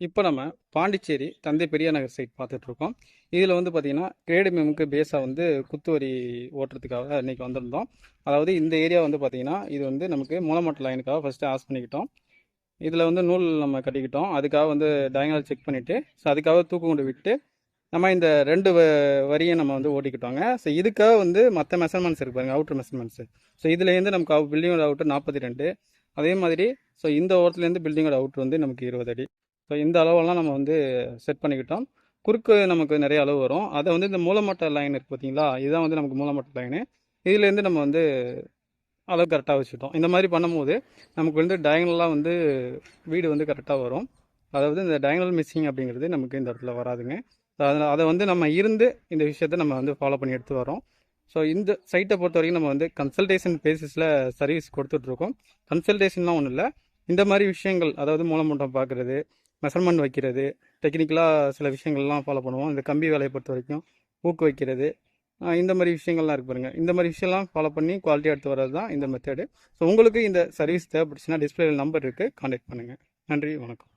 இப்போ நம்ம பாண்டிச்சேரி தந்தை பெரியார் நகர் சைட் பார்த்துட்ருக்கோம். இதில் வந்து பார்த்திங்கன்னா கிரேடு மேமுக்கு பேஸாக வந்து குத்துவரி ஓட்டுறதுக்காக இன்றைக்கி வந்திருந்தோம். அதாவது இந்த ஏரியா வந்து பார்த்திங்கன்னா இது வந்து நமக்கு மூலமட்ட லைனுக்காக ஃபஸ்ட்டு ஆஸ் பண்ணிக்கிட்டோம். இதில் வந்து நூல் நம்ம கட்டிக்கிட்டோம். அதுக்காக வந்து டயங்கல் செக் பண்ணிவிட்டு ஸோ அதுக்காக தூக்கு கொண்டு விட்டு நம்ம இந்த ரெண்டு வ வரியை நம்ம வந்து ஓட்டிக்கிட்டோங்க. ஸோ இதுக்காக வந்து மற்ற மெஷர்மெண்ட்ஸ் இருக்கு பாருங்கள் அவுட்ரு மெஷர்மெண்ட்ஸு ஸோ இதுலேருந்து நமக்கு பில்டிங்கோட அவுட்ரு நாற்பத்தி ரெண்டு. அதே மாதிரி ஸோ இந்த ஓரத்துலேருந்து பில்டிங்கோட அவுட்ரு வந்து நமக்கு இருபது அடி. ஸோ இந்த அளவெல்லாம் நம்ம வந்து செட் பண்ணிக்கிட்டோம். குறுக்கு நமக்கு நிறைய அளவு வரும். அதை வந்து இந்த மூலமட்ட லைன் இருக்குது பார்த்தீங்களா? இதுதான் வந்து நமக்கு மூலமட்ட லைனு இதுலேருந்து நம்ம வந்து அளவு கரெக்டாக வச்சுட்டோம் இந்த மாதிரி பண்ணும்போது நமக்கு வந்து டயங்கலாக வந்து வீடு வந்து கரெக்டாக வரும். அதாவது இந்த டயங்கல் மிஸ்ஸிங் அப்படிங்கிறது நமக்கு இந்த இடத்துல வராதுங்க. அதனால் அதை வந்து நம்ம இருந்து இந்த விஷயத்தை நம்ம வந்து ஃபாலோ பண்ணி எடுத்து வரோம் ஸோ இந்த சைட்டை பொறுத்த வரைக்கும் நம்ம வந்து கன்சல்டேஷன் பேசிஸில் சர்வீஸ் கொடுத்துட்ருக்கோம் கன்சல்டேஷன்லாம் ஒன்றும் இல்லை. இந்த மாதிரி விஷயங்கள் அதாவது மூலமூட்டம் பார்க்குறது மெஷர்மெண்ட் வைக்கிறது. டெக்னிக்கலாக சில விஷயங்கள்லாம் ஃபாலோ பண்ணுவோம். இந்த கம்பி வேலையை பொறுத்த வரைக்கும் ஊக்கு வைக்கிறது. இந்த மாதிரி விஷயங்கள்லாம் இருக்கு பாருங்கள் இந்த மாதிரி விஷயம்லாம் ஃபாலோ பண்ணி குவாலிட்டி எடுத்து வர்றது தான் இந்த மெத்தடு ஸோ உங்களுக்கு இந்த சர்வீஸ் தேவைப்பட்டுச்சுன்னா டிஸ்பிளேல நம்பர் இருக்குது காண்டாக்ட் பண்ணுங்கள் நன்றி. வணக்கம்.